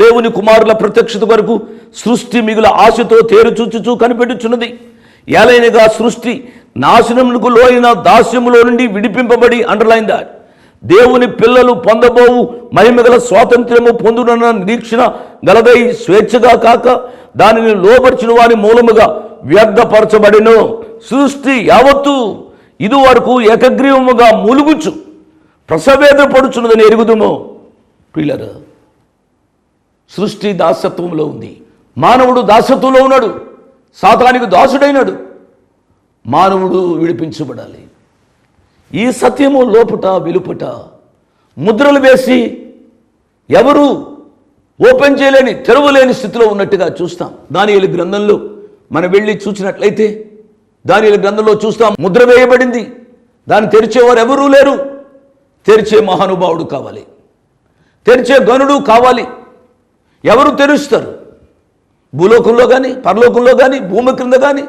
దేవుని కుమారుల ప్రత్యక్షత వరకు సృష్టి మిగుల ఆశతో తేరు చూచుచూ కనిపెట్టుచున్నది. ఏలైనగా సృష్టి నాశనములకు లోయిన దాస్యములో నుండి విడిపింపబడి అండర్లైన్ దాట్ దేవుని పిల్లలు పొందబోవు మహిమగల స్వాతంత్ర్యము పొందునన్న నిరీక్షణ గలదై స్వేచ్ఛగా కాక దానిని లోపరిచిన వారి మూలముగా వ్యర్థపరచబడిను. సృష్టి యావత్తు ఇది వరకు ఏకగ్రీవముగా మూలుగుచు ప్రసవేద పడుచున్నదని ఎరుగుదుము. పిల్లరా సృష్టి దాసత్వంలో ఉంది. మానవుడు దాసత్వంలో ఉన్నాడు. సాతానికి దాసుడైనాడు. మానవుడు విడిపించబడాలి. ఈ సత్యము లోపట వెలుపట ముద్రలు వేసి ఎవరు ఓపెన్ చేయలేని తెరవలేని స్థితిలో ఉన్నట్టుగా చూస్తాం. దాని గ్రంథంలో మనం వెళ్ళి చూసినట్లయితే దాని గ్రంథంలో చూస్తాం ముద్ర వేయబడింది. దాన్ని తెరిచేవారు ఎవరూ లేరు. తెరిచే మహానుభావుడు కావాలి. తెరిచే గనుడు కావాలి. ఎవరు తెరుస్తారు? భూలోకంలో కానీ పరలోకంలో కానీ భూమి క్రింద కానీ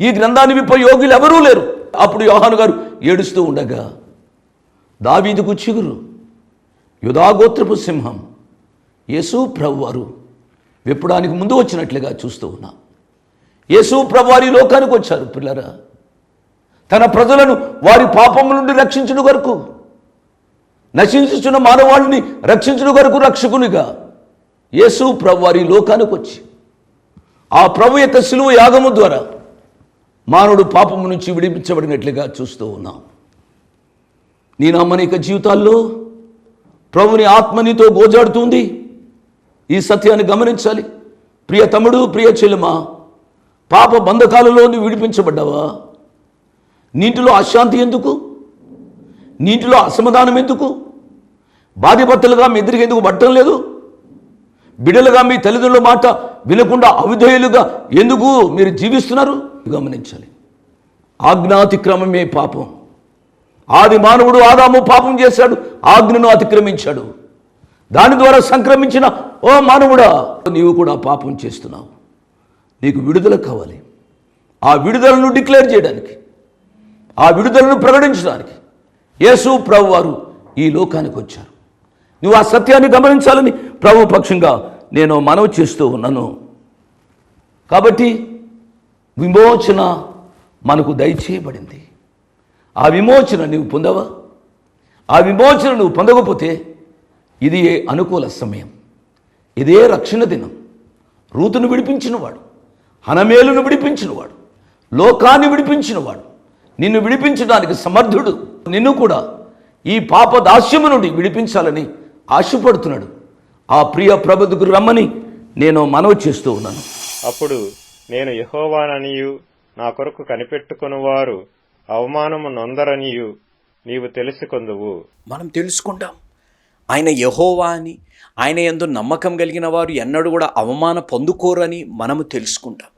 ఈ గ్రంథాన్ని విప్ప యోగులు ఎవరూ లేరు. అప్పుడు యోహాను గారు ఏడుస్తూ ఉండగా దావీదుకు చిగురు. యుధాగోత్రపు సింహం. యేసు ప్రభువారు విప్పడానికి ముందు వచ్చినట్లుగా చూస్తూ ఉన్నాం. యేసు ప్రభువారి లోకానికి వచ్చారు పిల్లరా. తన ప్రజలను వారి పాపం నుండి రక్షించుడు వరకు నశించుచున్న మానవాళిని రక్షించుడు వరకు రక్షకునిగా. యేసు ప్రభు వారి లోకానికి వచ్చి ఆ ప్రభు యొక్క సులువు యాగము ద్వారా మానవుడు పాపము నుంచి విడిపించబడినట్లుగా చూస్తూ ఉన్నాం. నీ నమ్మనిక జీవితాల్లో ప్రభుని ఆత్మ నీతో గోజాడుతుంది. ఈ సత్యాన్ని గమనించాలి. ప్రియ తమ్ముడు ప్రియ చెల్లెమా పాప బంధకాలలో నువ్వు విడిపించబడ్డావా? నీటిలో అశాంతి ఎందుకు? నీటిలో అసమాధానం ఎందుకు? బాధ్యపత్తులుగా మీ ఎందుకు పట్టడం లేదు? బిడలుగా మీ తల్లిదండ్రుల మాట వినకుండా అవిధేయులుగా ఎందుకు మీరు జీవిస్తున్నారు? గమనించాలి. ఆజ్ఞాతిక్రమమే పాపం. ఆది మానవుడు ఆదాము పాపం చేశాడు ఆజ్ఞను అతిక్రమించాడు. దాని ద్వారా సంక్రమించిన ఓ మానవుడా నీవు కూడా పాపం చేస్తున్నావు. నీకు విడుదల కావాలి. ఆ విడుదలను డిక్లేర్ చేయడానికి ఆ విడుదలను ప్రకటించడానికి యేసు ప్రభు వారు ఈ లోకానికి వచ్చారు. నువ్వు ఆ సత్యాన్ని గమనించాలని ప్రభు పక్షంగా నేను మనవి చేస్తూ ఉన్నాను. కాబట్టి విమోచన మనకు దయచేయబడింది. ఆ విమోచన నువ్వు పొందవా? ఆ విమోచన నువ్వు పొందకపోతే ఇది అనుకూల సమయం. ఇదే రక్షణ దినం. రూతును విడిపించినవాడు హనమేలును విడిపించినవాడు లోకాన్ని విడిపించినవాడు నిన్ను విడిపించడానికి సమర్థుడు. నిన్ను కూడా ఈ పాప దాస్యము నుండి విడిపించాలని ఆశపడుతున్నాడు. ఆ ప్రియ ప్రభుకు రమ్మని నేను మనవి చేస్తూ ఉన్నాను. అప్పుడు నేను యెహోవాననియు నా కొరకు కనిపెట్టుకొనువారు అవమానము నొందరనియు నీవు తెలుసుకొందువు. మనం తెలుసుకుంటాం. ఆయన యహోవా అని ఆయన ఎందు నమ్మకం కలిగిన వారు ఎన్నడూ కూడా అవమాన పొందుకోరని మనము తెలుసుకుంటాం.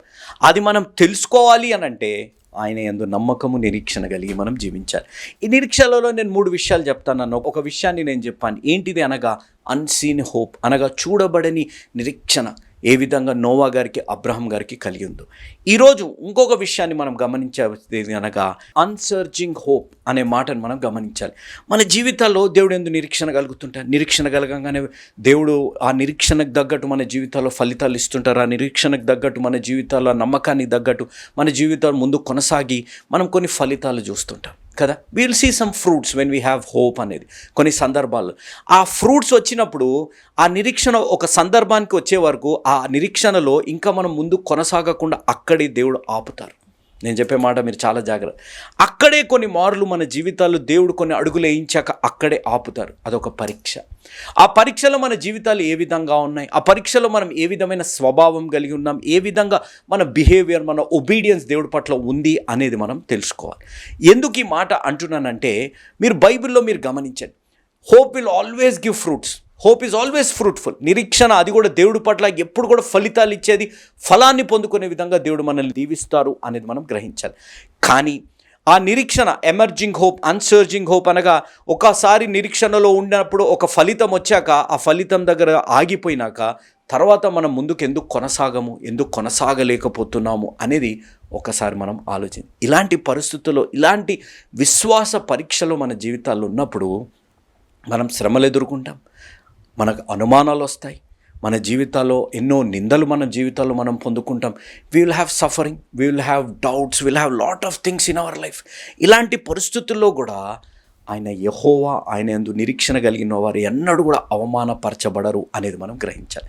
అది మనం తెలుసుకోవాలి అని అంటే ఆయన ఎందు నమ్మకము నిరీక్షణ కలిగి మనం జీవించాలి. ఈ నిరీక్షలలో నేను మూడు విషయాలు చెప్తాను ఒక విషయాన్ని నేను చెప్పాను. ఏంటిది అనగా అన్సీన్ హోప్ అనగా చూడబడని నిరీక్షణ. ఏ విధంగా నోవా గారికి అబ్రహం గారికి కలిగి ఉందో. ఈరోజు ఇంకొక విషయాన్ని మనం గమనించేది అనగా అన్సర్జింగ్ హోప్ అనే మాటను మనం గమనించాలి. మన జీవితాల్లో దేవుడు ఎందు నిరీక్షణ కలుగుతుంటారు నిరీక్షణ కలగంగానే దేవుడు ఆ నిరీక్షణకు తగ్గట్టు మన జీవితాల్లో ఫలితాలు ఇస్తుంటారు. ఆ నిరీక్షణకు తగ్గట్టు మన జీవితాల్లో నమ్మకానికి తగ్గట్టు మన జీవితాలు ముందు కొనసాగి మనం కొన్ని ఫలితాలు చూస్తుంటాం. కదా? Will see some fruits when we have hope అనేది. కొన్ని సందర్భాల్లో. ఆ ఫ్రూట్స్ వచ్చినప్పుడు ఆ నిరీక్షణ ఒక సందర్భానికి వచ్చే వరకు ఆ నిరీక్షణలో ఇంకా మనం ముందు కొనసాగకుండా అక్కడే దేవుడు ఆపుతారు. నేను చెప్పే మాట మీరు చాలా జాగ్రత్త. అక్కడే కొన్ని మార్లు మన జీవితాల్లో దేవుడు కొన్ని అడుగులు వేయించాక అక్కడే ఆపుతారు. అదొక పరీక్ష. ఆ పరీక్షలో మన జీవితాలు ఏ విధంగా ఉన్నాయి? ఆ పరీక్షలో మనం ఏ విధమైన స్వభావం కలిగి ఉన్నాం? ఏ విధంగా మన బిహేవియర్ మన ఒబీడియన్స్ దేవుడి పట్ల ఉంది అనేది మనం తెలుసుకోవాలి. ఎందుకు ఈ మాట అంటున్నానంటే మీరు బైబిల్లో మీరు గమనించండి. Hope will always give fruits hope is always fruitful నిరీక్షణ అది కూడా దేవుడి పట్ల ఎప్పుడు కూడా ఫలితాలు ఇచ్చేది ఫలాన్ని పొందుకునే విధంగా దేవుడు మనల్ని దీవిస్తారు అనేది మనం గ్రహించాలి. కానీ ఆ నిరీక్షణ ఎమర్జింగ్ హోప్ అన్సర్జింగ్ హోప్ అనగా ఒకసారి నిరీక్షణలో ఉన్నప్పుడు ఒక ఫలితం వచ్చాక ఆ ఫలితం దగ్గర ఆగిపోయినాక తర్వాత మనం ముందుకు ఎందుకు కొనసాగము ఎందుకు కొనసాగలేకపోతున్నాము అనేది ఒకసారి మనం ఆలోచన ఇలాంటి పరిస్థితుల్లో ఇలాంటి విశ్వాస పరీక్షలు మన జీవితాల్లో ఉన్నప్పుడు మనం శ్రమలు ఎదుర్కొంటాం. మనకు అనుమానాలు వస్తాయి. మన జీవితాల్లో ఎన్నో నిందలు మన జీవితాల్లో మనం పొందుకుంటాం. We will have suffering we will have doubts will have lot of things in our life ఇలాంటి పరిస్థితుల్లో కూడా ఆయన యహోవా ఆయన ఎందు నిరీక్షణ కలిగిన వారు ఎన్నడూ కూడా అవమానపరచబడరు అనేది మనం గ్రహించాలి.